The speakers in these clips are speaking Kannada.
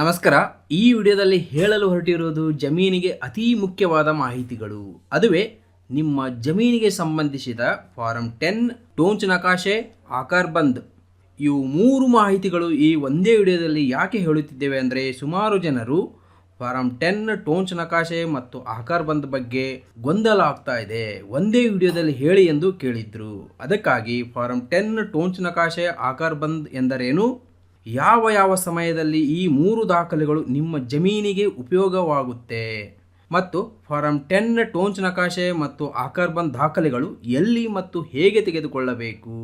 ನಮಸ್ಕಾರ. ಈ ವಿಡಿಯೋದಲ್ಲಿ ಹೇಳಲು ಹೊರಟಿರುವುದು ಜಮೀನಿಗೆ ಅತಿ ಮುಖ್ಯವಾದ ಮಾಹಿತಿಗಳು. ಅದುವೇ ನಿಮ್ಮ ಜಮೀನಿಗೆ ಸಂಬಂಧಿಸಿದ ಫಾರಂ ಟೆನ್, ಟೋಂಚ್ ನಕಾಶೆ, ಆಕಾರ್ ಬಂದ್. ಇವು ಮೂರು ಮಾಹಿತಿಗಳು ಈ ಒಂದೇ ವಿಡಿಯೋದಲ್ಲಿ ಯಾಕೆ ಹೇಳುತ್ತಿದ್ದೇವೆ ಅಂದರೆ ಸುಮಾರು ಜನರು ಫಾರಂ ಟೆನ್, ಟೋಂಚ್ ನಕಾಶೆ ಮತ್ತು ಆಕಾರ್ ಬಂದ್ ಬಗ್ಗೆ ಗೊಂದಲ ಆಗ್ತಾ ಇದೆ. ಒಂದೇ ವಿಡಿಯೋದಲ್ಲಿ ಹೇಳಿ ಎಂದು ಕೇಳಿದ್ರು. ಅದಕ್ಕಾಗಿ ಫಾರಂ ಟೆನ್, ಟೋಂಚ್ ನಕಾಶೆ, ಆಕಾರ್ ಬಂದ್ ಎಂದರೇನು? ಯಾವ ಯಾವ ಸಮಯದಲ್ಲಿ ಈ ಮೂರು ದಾಖಲೆಗಳು ನಿಮ್ಮ ಜಮೀನಿಗೆ ಉಪಯೋಗವಾಗುತ್ತೆ? ಮತ್ತು ಫಾರಂ ಟೆನ್ ಟೋಂಚ್ ನಕಾಶೆ ಮತ್ತು ಆಕರ್ಬನ್ ದಾಖಲೆಗಳು ಎಲ್ಲಿ ಮತ್ತು ಹೇಗೆ ತೆಗೆದುಕೊಳ್ಳಬೇಕು?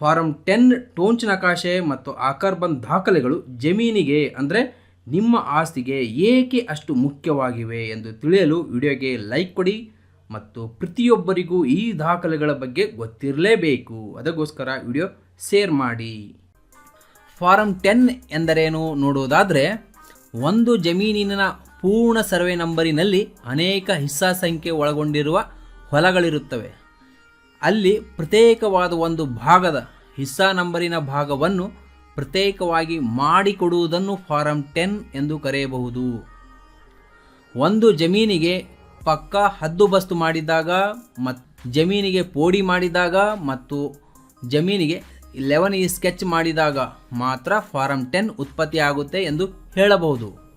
ಫಾರಂ ಟೆನ್ ಟೋಂಚ್ ನಕಾಶೆ ಮತ್ತು ಆಕರ್ಬನ್ ದಾಖಲೆಗಳು ಜಮೀನಿಗೆ, ಅಂದರೆ ನಿಮ್ಮ ಆಸ್ತಿಗೆ ಏಕೆ ಅಷ್ಟು ಮುಖ್ಯವಾಗಿವೆ ಎಂದು ತಿಳಿಯಲು ವಿಡಿಯೋಗೆ ಲೈಕ್ ಕೊಡಿ ಮತ್ತು ಪ್ರತಿಯೊಬ್ಬರಿಗೂ ಈ ದಾಖಲೆಗಳ ಬಗ್ಗೆ ಗೊತ್ತಿರಲೇಬೇಕು. ಅದಕ್ಕೋಸ್ಕರ ವಿಡಿಯೋ ಶೇರ್ ಮಾಡಿ. ಫಾರಂ ಟೆನ್ ಎಂದರೇನು ನೋಡುವುದಾದರೆ, ಒಂದು ಜಮೀನಿನ ಪೂರ್ಣ ಸರ್ವೆ ನಂಬರಿನಲ್ಲಿ ಅನೇಕ ಹಿಸ್ಸಾ ಸಂಖ್ಯೆ ಒಳಗೊಂಡಿರುವ ಹೊಲಗಳಿರುತ್ತವೆ. ಅಲ್ಲಿ ಪ್ರತ್ಯೇಕವಾದ ಒಂದು ಭಾಗದ ಹಿಸ್ಸಾ ನಂಬರಿನ ಭಾಗವನ್ನು ಪ್ರತ್ಯೇಕವಾಗಿ ಮಾಡಿಕೊಡುವುದನ್ನು ಫಾರಂ ಟೆನ್ ಎಂದು ಕರೆಯಬಹುದು. ಒಂದು ಜಮೀನಿಗೆ ಪಕ್ಕ ಹದ್ದುಬಸ್ತು ಮಾಡಿದಾಗ ಮತ್ತು ಜಮೀನಿಗೆ ಪೋಡಿ ಮಾಡಿದಾಗ ಮತ್ತು ಜಮೀನಿಗೆ ಲೆವನ್ ಈ ಸ್ಕೆಚ್ ಮಾಡಿದಾಗ ಮಾತ್ರ ಫಾರಂ ಟೆನ್ ಉತ್ಪತ್ತಿ ಆಗುತ್ತೆ ಎಂದು ಹೇಳಬಹುದು.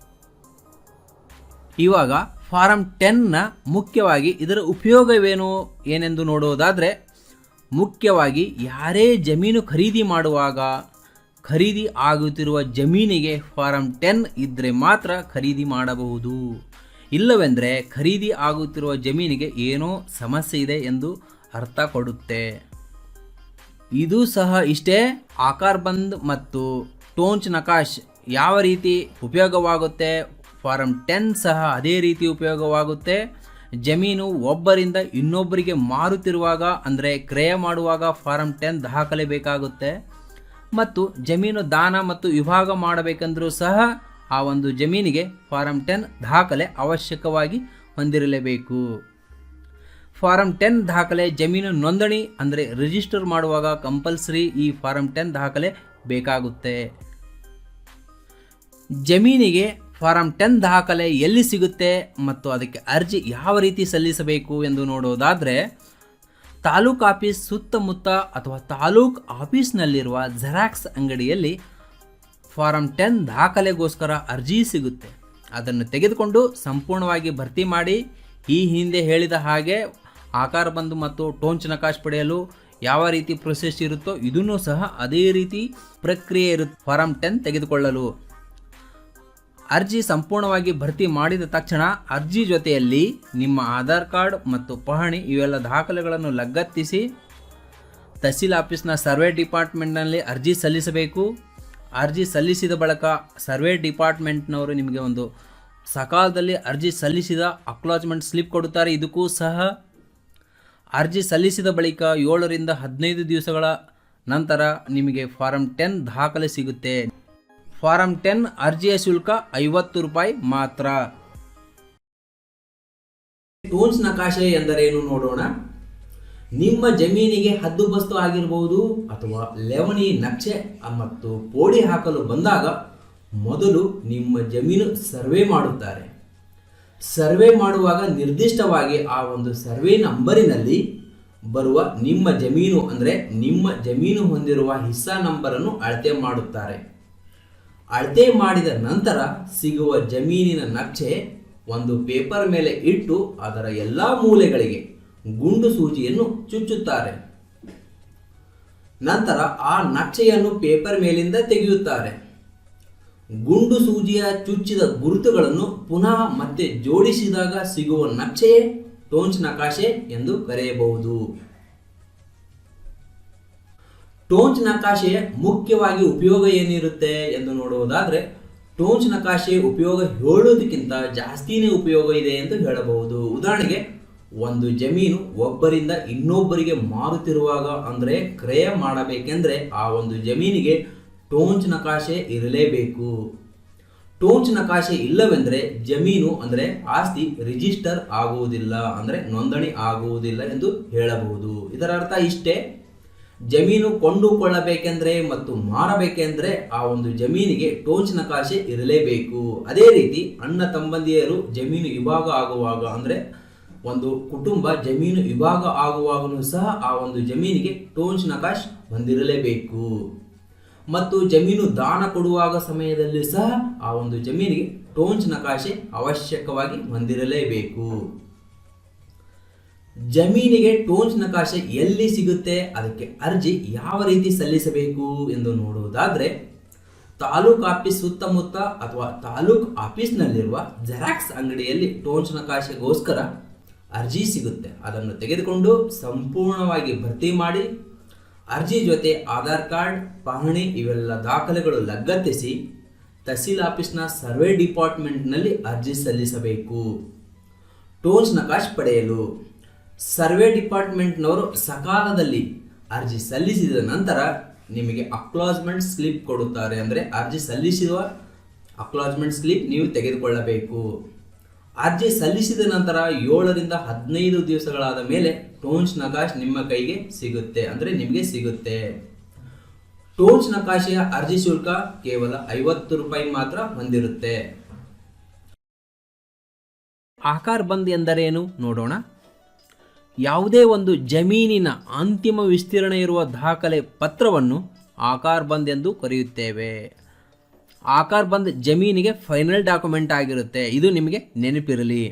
ಇವಾಗ ಫಾರಂ ಟೆನ್ನ ಮುಖ್ಯವಾಗಿ ಇದರ ಉಪಯೋಗವೇನು? ಏನೆಂದು ನೋಡುವುದಾದರೆ ಮುಖ್ಯವಾಗಿ ಯಾರೇ ಜಮೀನು ಖರೀದಿ ಮಾಡುವಾಗ ಖರೀದಿ ಆಗುತ್ತಿರುವ ಜಮೀನಿಗೆ ಫಾರಂ ಟೆನ್ ಇದ್ದರೆ ಮಾತ್ರ ಖರೀದಿ ಮಾಡಬಹುದು. ಇಲ್ಲವೆಂದರೆ ಖರೀದಿ ಆಗುತ್ತಿರುವ ಜಮೀನಿಗೆ ಏನೋ ಸಮಸ್ಯೆ ಇದೆ ಎಂದು ಅರ್ಥ ಕೊಡುತ್ತೆ. ಇದು ಸಹ ಇಷ್ಟೇ. ಆಕಾರ್ ಬಂದ್ ಮತ್ತು ಟೋಂಚ್ ನಕಾಶ್ ಯಾವ ರೀತಿ ಉಪಯೋಗವಾಗುತ್ತೆ? ಫಾರಂ ಟೆನ್ ಸಹ ಅದೇ ರೀತಿ ಉಪಯೋಗವಾಗುತ್ತೆ. ಜಮೀನು ಒಬ್ಬರಿಂದ ಇನ್ನೊಬ್ಬರಿಗೆ ಮಾರುತ್ತಿರುವಾಗ, ಅಂದರೆ ಕ್ರಯ ಮಾಡುವಾಗ ಫಾರಂ ಟೆನ್ ದಾಖಲೆ ಬೇಕಾಗುತ್ತೆ ಮತ್ತು ಜಮೀನು ದಾನ ಮತ್ತು ವಿಭಾಗ ಮಾಡಬೇಕೆಂದರೂ ಸಹ ಆ ಒಂದು ಜಮೀನಿಗೆ ಫಾರಂ ಟೆನ್ ದಾಖಲೆ ಅವಶ್ಯಕವಾಗಿ ಹೊಂದಿರಲೇಬೇಕು. ಫಾರಂ ಟೆನ್ ದಾಖಲೆ, ಜಮೀನು ನೋಂದಣಿ ಅಂದರೆ ರಿಜಿಸ್ಟರ್ ಮಾಡುವಾಗ ಕಂಪಲ್ಸರಿ ಈ ಫಾರಂ ಟೆನ್ ದಾಖಲೆ ಬೇಕಾಗುತ್ತೆ. ಜಮೀನಿಗೆ ಫಾರಂ ಟೆನ್ ದಾಖಲೆ ಎಲ್ಲಿ ಸಿಗುತ್ತೆ ಮತ್ತು ಅದಕ್ಕೆ ಅರ್ಜಿ ಯಾವ ರೀತಿ ಸಲ್ಲಿಸಬೇಕು ಎಂದು ನೋಡೋದಾದರೆ, ತಾಲೂಕ್ ಆಫೀಸ್ ಸುತ್ತಮುತ್ತ ಅಥವಾ ತಾಲೂಕ್ ಆಫೀಸ್ನಲ್ಲಿರುವ ಜೆರಾಕ್ಸ್ ಅಂಗಡಿಯಲ್ಲಿ ಫಾರಂ ಟೆನ್ ದಾಖಲೆಗೋಸ್ಕರ ಅರ್ಜಿ ಸಿಗುತ್ತೆ. ಅದನ್ನು ತೆಗೆದುಕೊಂಡು ಸಂಪೂರ್ಣವಾಗಿ ಭರ್ತಿ ಮಾಡಿ ಈ ಹಿಂದೆ ಹೇಳಿದ ಹಾಗೆ ಆಕಾರ ಬಂದು ಮತ್ತು ಟೋಂಚ್ ನಕಾಶ್ ಪಡೆಯಲು ಯಾವ ರೀತಿ ಪ್ರೊಸೆಸ್ ಇರುತ್ತೋ ಇದನ್ನು ಸಹ ಅದೇ ರೀತಿ ಪ್ರಕ್ರಿಯೆ ಇರುತ್ತೆ ಫಾರಂ ಟೆನ್ ತೆಗೆದುಕೊಳ್ಳಲು. ಅರ್ಜಿ ಸಂಪೂರ್ಣವಾಗಿ ಭರ್ತಿ ಮಾಡಿದ ತಕ್ಷಣ ಅರ್ಜಿ ಜೊತೆಯಲ್ಲಿ ನಿಮ್ಮ ಆಧಾರ್ ಕಾರ್ಡ್ ಮತ್ತು ಪಹಣಿ ಇವೆಲ್ಲ ದಾಖಲೆಗಳನ್ನು ಲಗತ್ತಿಸಿ ತಹಸೀಲ್ ಆಫೀಸ್ನ ಸರ್ವೆ ಡಿಪಾರ್ಟ್ಮೆಂಟ್ನಲ್ಲಿ ಅರ್ಜಿ ಸಲ್ಲಿಸಬೇಕು. ಅರ್ಜಿ ಸಲ್ಲಿಸಿದ ಬಳಿಕ ಸರ್ವೆ ಡಿಪಾರ್ಟ್ಮೆಂಟ್ನವರು ನಿಮಗೆ ಒಂದು ಸಕಾಲದಲ್ಲಿ ಅರ್ಜಿ ಸಲ್ಲಿಸಿದ ಅಕ್ಲಾಜ್ಮೆಂಟ್ ಸ್ಲಿಪ್ ಕೊಡುತ್ತಾರೆ. ಇದಕ್ಕೂ ಸಹ ಅರ್ಜಿ ಸಲ್ಲಿಸಿದ ಬಳಿಕ ಏಳರಿಂದ ಹದಿನೈದು ದಿವಸಗಳ ನಂತರ ನಿಮಗೆ ಫಾರಂ ಟೆನ್ ದಾಖಲೆ ಸಿಗುತ್ತೆ. ಫಾರಂ ಟೆನ್ ಅರ್ಜಿಯ ಶುಲ್ಕ ಐವತ್ತು ರೂಪಾಯಿ ಮಾತ್ರ. ಟೂನ್ಸ್ ನಕಾಶೆ ಎಂದರೇನು ನೋಡೋಣ. ನಿಮ್ಮ ಜಮೀನಿಗೆ ಹದ್ದುಬಸ್ತು ಆಗಿರಬಹುದು ಅಥವಾ ಲೆವಣಿ ನಕ್ಷೆ ಮತ್ತು ಪೋಡಿ ಹಾಕಲು ಬಂದಾಗ ಮೊದಲು ನಿಮ್ಮ ಜಮೀನು ಸರ್ವೆ ಮಾಡುತ್ತಾರೆ. ಸರ್ವೆ ಮಾಡುವಾಗ ನಿರ್ದಿಷ್ಟವಾಗಿ ಆ ಒಂದು ಸರ್ವೆ ನಂಬರಿನಲ್ಲಿ ಬರುವ ನಿಮ್ಮ ಜಮೀನು ಅಂದರೆ ನಿಮ್ಮ ಜಮೀನು ಹೊಂದಿರುವ ಹಿಸ್ಸಾ ನಂಬರನ್ನು ಅಳತೆ ಮಾಡುತ್ತಾರೆ. ಅಳತೆ ಮಾಡಿದ ನಂತರ ಸಿಗುವ ಜಮೀನಿನ ನಕ್ಷೆ ಒಂದು ಪೇಪರ್ ಮೇಲೆ ಇಟ್ಟು ಅದರ ಎಲ್ಲ ಮೂಲೆಗಳಿಗೆ ಗುಂಡು ಸೂಜಿಯನ್ನು ಚುಚ್ಚುತ್ತಾರೆ. ನಂತರ ಆ ನಕ್ಷೆಯನ್ನು ಪೇಪರ್ ಮೇಲಿಂದ ತೆಗೆಯುತ್ತಾರೆ. ಗುಂಡು ಸೂಜಿಯ ಚುಚ್ಚಿದ ಗುರುತುಗಳನ್ನು ಪುನಃ ಮತ್ತೆ ಜೋಡಿಸಿದಾಗ ಸಿಗುವ ನಕ್ಷೆಯೇ ಟೋನ್ಸ್ ನಕಾಶೆ ಎಂದು ಕರೆಯಬಹುದು. ಟೋಂಚ್ ನಕಾಶೆಯ ಮುಖ್ಯವಾಗಿ ಉಪಯೋಗ ಏನಿರುತ್ತೆ ಎಂದು ನೋಡುವುದಾದರೆ ಟೋಂಚ್ ನಕಾಶೆ ಉಪಯೋಗ ಹೇಳೋದಕ್ಕಿಂತ ಜಾಸ್ತಿನೇ ಉಪಯೋಗ ಇದೆ ಎಂದು ಹೇಳಬಹುದು. ಉದಾಹರಣೆಗೆ, ಒಂದು ಜಮೀನು ಒಬ್ಬರಿಂದ ಇನ್ನೊಬ್ಬರಿಗೆ ಮಾರುತ್ತಿರುವಾಗ ಅಂದರೆ ಕ್ರಯ ಮಾಡಬೇಕೆಂದರೆ ಆ ಒಂದು ಜಮೀನಿಗೆ ಟೋಂಚ್ ನಕಾಶೆ ಇರಲೇಬೇಕು. ಟೋಂಚ್ ನಕಾಶೆ ಇಲ್ಲವೆಂದರೆ ಜಮೀನು ಅಂದರೆ ಆಸ್ತಿ ರಿಜಿಸ್ಟರ್ ಆಗುವುದಿಲ್ಲ, ಅಂದರೆ ನೋಂದಣಿ ಆಗುವುದಿಲ್ಲ ಎಂದು ಹೇಳಬಹುದು. ಇದರ ಅರ್ಥ ಇಷ್ಟೇ, ಜಮೀನು ಕೊಂಡುಕೊಳ್ಳಬೇಕೆಂದರೆ ಮತ್ತು ಮಾರಬೇಕೆಂದರೆ ಆ ಒಂದು ಜಮೀನಿಗೆ ಟೋಂಚ್ ನಕಾಶೆ ಇರಲೇಬೇಕು. ಅದೇ ರೀತಿ ಅಣ್ಣ ತಮ್ಮಂದಿಯರು ಜಮೀನು ವಿಭಾಗ ಆಗುವಾಗ ಅಂದರೆ ಒಂದು ಕುಟುಂಬ ಜಮೀನು ವಿಭಾಗ ಆಗುವಾಗಲೂ ಸಹ ಆ ಒಂದು ಜಮೀನಿಗೆ ಟೋಂಚ್ ನಕಾಶ್ ಹೊಂದಿರಲೇಬೇಕು ಮತ್ತು ಜಮೀನು ದಾನ ಕೊಡುವಾಗ ಸಮಯದಲ್ಲಿ ಸಹ ಆ ಒಂದು ಜಮೀನಿಗೆ ಟೋಂಚ್ ನಕಾಶೆ ಅವಶ್ಯಕವಾಗಿ ಹೊಂದಿರಲೇಬೇಕು ಜಮೀನಿಗೆ ಟೋಂಚ್ ನಕಾಶೆ ಎಲ್ಲಿ ಸಿಗುತ್ತೆ, ಅದಕ್ಕೆ ಅರ್ಜಿ ಯಾವ ರೀತಿ ಸಲ್ಲಿಸಬೇಕು ಎಂದು ನೋಡುವುದಾದರೆ, ತಾಲೂಕು ಆಫೀಸ್ ಸುತ್ತಮುತ್ತ ಅಥವಾ ತಾಲೂಕು ಆಫೀಸ್ನಲ್ಲಿರುವ ಜೆರಾಕ್ಸ್ ಅಂಗಡಿಯಲ್ಲಿ ಟೋಂಚ್ ನಕಾಶೆಗೋಸ್ಕರ ಅರ್ಜಿ ಸಿಗುತ್ತೆ. ಅದನ್ನು ತೆಗೆದುಕೊಂಡು ಸಂಪೂರ್ಣವಾಗಿ ಭರ್ತಿ ಮಾಡಿ ಅರ್ಜಿ ಜೊತೆ ಆಧಾರ್ ಕಾರ್ಡ್, ಪಹಣಿ ಇವೆಲ್ಲ ದಾಖಲೆಗಳು ಲಗತ್ತಿಸಿ ತಹಸೀಲ್ ಆಫೀಸ್ನ ಸರ್ವೆ ಡಿಪಾರ್ಟ್ಮೆಂಟ್ನಲ್ಲಿ ಅರ್ಜಿ ಸಲ್ಲಿಸಬೇಕು. ಟೋನ್ಸ್ ನಕಾಶ್ ಪಡೆಯಲು ಸರ್ವೆ ಡಿಪಾರ್ಟ್ಮೆಂಟ್ನವರು ಸಕಾಲದಲ್ಲಿ ಅರ್ಜಿ ಸಲ್ಲಿಸಿದ ನಂತರ ನಿಮಗೆ ಅಕ್ಲಾಜ್ಮೆಂಟ್ ಸ್ಲಿಪ್ ಕೊಡುತ್ತಾರೆ. ಅಂದರೆ ಅರ್ಜಿ ಸಲ್ಲಿಸಿರುವ ಅಕ್ಲಾಜ್ಮೆಂಟ್ ಸ್ಲಿಪ್ ನೀವು ತೆಗೆದುಕೊಳ್ಳಬೇಕು. ಅರ್ಜಿ ಸಲ್ಲಿಸಿದ ನಂತರ ಏಳರಿಂದ ಹದಿನೈದು ದಿವಸಗಳಾದ ಮೇಲೆ ಟೋನ್ಸ್ ನಕಾಶ್ ನಿಮ್ಮ ಕೈಗೆ ಸಿಗುತ್ತೆ, ಅಂದರೆ ನಿಮಗೆ ಸಿಗುತ್ತೆ. ಟೋನ್ಸ್ ನಕಾಶೆಯ ಅರ್ಜಿ ಶುಲ್ಕ ಕೇವಲ ಐವತ್ತು ರೂಪಾಯಿ ಮಾತ್ರ ಹೊಂದಿರುತ್ತೆ. ಆಕಾರ್ ಬಂದ್ ಎಂದರೇನು ನೋಡೋಣ. ಯಾವುದೇ ಒಂದು ಜಮೀನಿನ ಅಂತಿಮ ವಿಸ್ತೀರ್ಣ ಇರುವ ದಾಖಲೆ ಪತ್ರವನ್ನು ಆಕಾರ್ ಬಂದ್ ಎಂದು ಕರೆಯುತ್ತೇವೆ. ಆಕಾರ್ ಬಂದ್ ಜಮೀನಿಗೆ ಫೈನಲ್ ಡಾಕ್ಯುಮೆಂಟ್ ಆಗಿರುತ್ತೆ. ಇದು ನಿಮಗೆ ನೆನಪಿರಲಿ.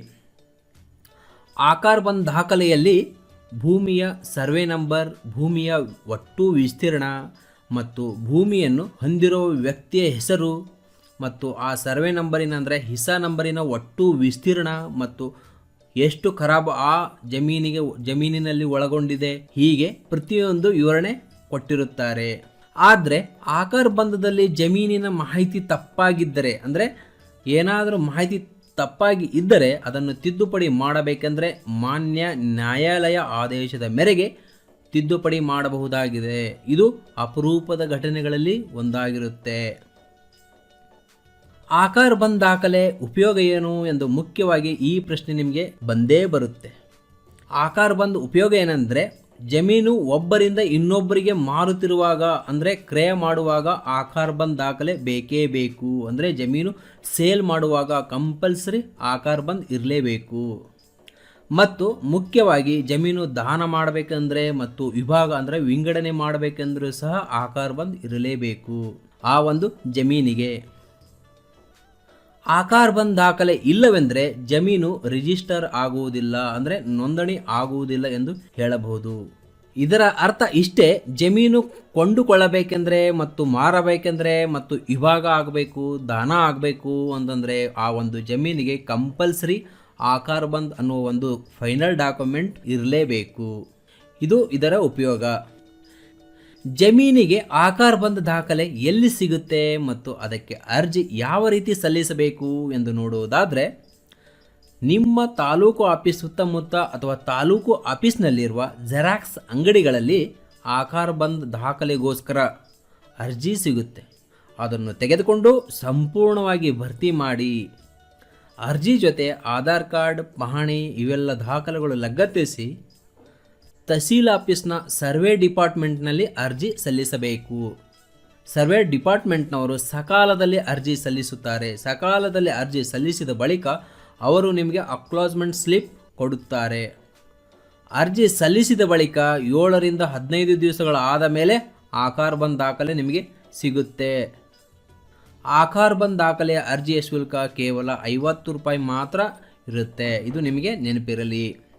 ಆಕಾರ್ ಬಂದ್ ದಾಖಲೆಯಲ್ಲಿ ಭೂಮಿಯ ಸರ್ವೆ ನಂಬರ್, ಭೂಮಿಯ ಒಟ್ಟು ವಿಸ್ತೀರ್ಣ ಮತ್ತು ಭೂಮಿಯನ್ನು ಹೊಂದಿರುವ ವ್ಯಕ್ತಿಯ ಹೆಸರು ಮತ್ತು ಆ ಸರ್ವೆ ನಂಬರಿನ ಅಂದರೆ ಹಿಸಾ ನಂಬರಿನ ಒಟ್ಟು ವಿಸ್ತೀರ್ಣ ಮತ್ತು ಎಷ್ಟು ಖರಾಬ್ ಆ ಜಮೀನಿಗೆ, ಜಮೀನಿನಲ್ಲಿ ಒಳಗೊಂಡಿದೆ ಹೀಗೆ ಪ್ರತಿಯೊಂದು ವಿವರಣೆ ಕೊಟ್ಟಿರುತ್ತಾರೆ. ಆದರೆ ಆಕರ್ ಬಂಧದಲ್ಲಿ ಜಮೀನಿನ ಮಾಹಿತಿ ತಪ್ಪಾಗಿದ್ದರೆ, ಅಂದರೆ ಏನಾದರೂ ಮಾಹಿತಿ ತಪ್ಪಾಗಿ ಇದ್ದರೆ ಅದನ್ನು ತಿದ್ದುಪಡಿ ಮಾಡಬೇಕೆಂದರೆ ಮಾನ್ಯ ನ್ಯಾಯಾಲಯ ಆದೇಶದ ಮೇರೆಗೆ ತಿದ್ದುಪಡಿ ಮಾಡಬಹುದಾಗಿದೆ. ಇದು ಅಪರೂಪದ ಘಟನೆಗಳಲ್ಲಿ ಒಂದಾಗಿರುತ್ತೆ. ಆಕಾರ ಬಂದ್ ದಾಖಲೆ ಉಪಯೋಗ ಏನು ಎಂದು ಮುಖ್ಯವಾಗಿ ಈ ಪ್ರಶ್ನೆ ನಿಮಗೆ ಬಂದೇ ಬರುತ್ತೆ. ಆಕಾರ ಬಂದ್ ಉಪಯೋಗ ಏನಂದರೆ ಜಮೀನು ಒಬ್ಬರಿಂದ ಇನ್ನೊಬ್ಬರಿಗೆ ಮಾರುತ್ತಿರುವಾಗ, ಅಂದರೆ ಕ್ರಯ ಮಾಡುವಾಗ ಆಕಾರ ಕಾರ್ಬನ್ ದಾಖಲೆ ಬೇಕೇ ಬೇಕು. ಅಂದರೆ ಜಮೀನು ಸೇಲ್ ಮಾಡುವಾಗ ಕಂಪಲ್ಸರಿ ಆಕಾರ ಕಾರ್ಬನ್ ಇರಲೇಬೇಕು. ಮತ್ತು ಮುಖ್ಯವಾಗಿ ಜಮೀನು ದಾನ ಮಾಡಬೇಕಂದ್ರೆ ಮತ್ತು ವಿಭಾಗ, ಅಂದರೆ ವಿಂಗಡಣೆ ಮಾಡಬೇಕೆಂದರೂ ಸಹ ಆಕಾರ ಕಾರ್ಬನ್ ಇರಲೇಬೇಕು. ಆ ಒಂದು ಜಮೀನಿಗೆ. ಆಕಾರ ಬಂದ್ ದಾಖಲೆ ಇಲ್ಲವೆಂದರೆ ಜಮೀನು ರಿಜಿಸ್ಟರ್ ಆಗುವುದಿಲ್ಲ, ಅಂದರೆ ನೋಂದಣಿ ಆಗುವುದಿಲ್ಲ ಎಂದು ಹೇಳಬಹುದು. ಇದರ ಅರ್ಥ ಇಷ್ಟೇ, ಜಮೀನು ಕೊಂಡುಕೊಳ್ಳಬೇಕೆಂದ್ರೆ ಮತ್ತು ಮಾರಬೇಕೆಂದ್ರೆ ಮತ್ತು ವಿಭಾಗ ಆಗಬೇಕು, ದಾನ ಆಗಬೇಕು ಅಂತಂದರೆ ಆ ಒಂದು ಜಮೀನಿಗೆ ಕಂಪಲ್ಸರಿ ಆಕಾರ ಬಂದ್ ಅನ್ನುವ ಒಂದು ಫೈನಲ್ ಡಾಕ್ಯುಮೆಂಟ್ ಇರಲೇಬೇಕು. ಇದು ಇದರ ಉಪಯೋಗ. ಜಮೀನಿಗೆ ಆಕಾರ ಬಂದ ದಾಖಲೆ ಎಲ್ಲಿ ಸಿಗುತ್ತೆ ಮತ್ತು ಅದಕ್ಕೆ ಅರ್ಜಿ ಯಾವ ರೀತಿ ಸಲ್ಲಿಸಬೇಕು ಎಂದು ನೋಡುವುದಾದರೆ, ನಿಮ್ಮ ತಾಲೂಕು ಆಫೀಸ್ ಸುತ್ತಮುತ್ತ ಅಥವಾ ತಾಲೂಕು ಆಫೀಸ್ನಲ್ಲಿರುವ ಜೆರಾಕ್ಸ್ ಅಂಗಡಿಗಳಲ್ಲಿ ಆಕಾರ ಬಂದ್ ದಾಖಲೆಗೋಸ್ಕರ ಅರ್ಜಿ ಸಿಗುತ್ತೆ. ಅದನ್ನು ತೆಗೆದುಕೊಂಡು ಸಂಪೂರ್ಣವಾಗಿ ಭರ್ತಿ ಮಾಡಿ. ಅರ್ಜಿ ಜೊತೆ ಆಧಾರ್ ಕಾರ್ಡ್, ಪಹಣಿ ಇವೆಲ್ಲ ದಾಖಲೆಗಳು ಲಗತ್ತಿಸಿ ತಹಸೀಲ್ ಆಫೀಸ್ನ ಸರ್ವೆ ಡಿಪಾರ್ಟ್ಮೆಂಟ್ನಲ್ಲಿ ಅರ್ಜಿ ಸಲ್ಲಿಸಬೇಕು. ಸರ್ವೆ ಡಿಪಾರ್ಟ್ಮೆಂಟ್ನವರು ಸಕಾಲದಲ್ಲಿ ಅರ್ಜಿ ಸಲ್ಲಿಸುತ್ತಾರೆ. ಸಕಾಲದಲ್ಲಿ ಅರ್ಜಿ ಸಲ್ಲಿಸಿದ ಬಳಿಕ ಅವರು ನಿಮಗೆ ಅಕ್ಲಾಸ್ಮೆಂಟ್ ಸ್ಲಿಪ್ ಕೊಡುತ್ತಾರೆ. ಅರ್ಜಿ ಸಲ್ಲಿಸಿದ ಬಳಿಕ ಏಳರಿಂದ ಹದಿನೈದು ದಿವಸಗಳ ಆದ ಮೇಲೆ ಆಕಾರ ಬಂದ್ ದಾಖಲೆ ನಿಮಗೆ ಸಿಗುತ್ತೆ. ಆಕಾರ ಬಂದ್ ದಾಖಲೆಯ ಅರ್ಜಿಯ ಶುಲ್ಕ ಕೇವಲ ಐವತ್ತು ರೂಪಾಯಿ ಮಾತ್ರ ಇರುತ್ತೆ. ಇದು ನಿಮಗೆ ನೆನಪಿರಲಿ.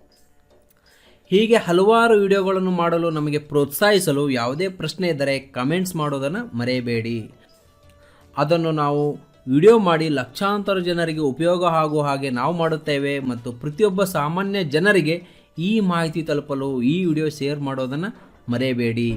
ಹೀಗೆ ಹಲವಾರು ವಿಡಿಯೋಗಳನ್ನು ಮಾಡಲು ನಮಗೆ ಪ್ರೋತ್ಸಾಹಿಸಲು ಯಾವುದೇ ಪ್ರಶ್ನೆ ಇದ್ದರೆ ಕಮೆಂಟ್ಸ್ ಮಾಡೋದನ್ನು ಮರೆಯಬೇಡಿ. ಅದನ್ನು ನಾವು ವಿಡಿಯೋ ಮಾಡಿ ಲಕ್ಷಾಂತರ ಜನರಿಗೆ ಉಪಯೋಗ ಆಗುವ ಹಾಗೆ ನಾವು ಮಾಡುತ್ತೇವೆ ಮತ್ತು ಪ್ರತಿಯೊಬ್ಬ ಸಾಮಾನ್ಯ ಜನರಿಗೆ ಈ ಮಾಹಿತಿ ತಲುಪಲು ಈ ವಿಡಿಯೋ ಶೇರ್ ಮಾಡೋದನ್ನು ಮರೆಯಬೇಡಿ.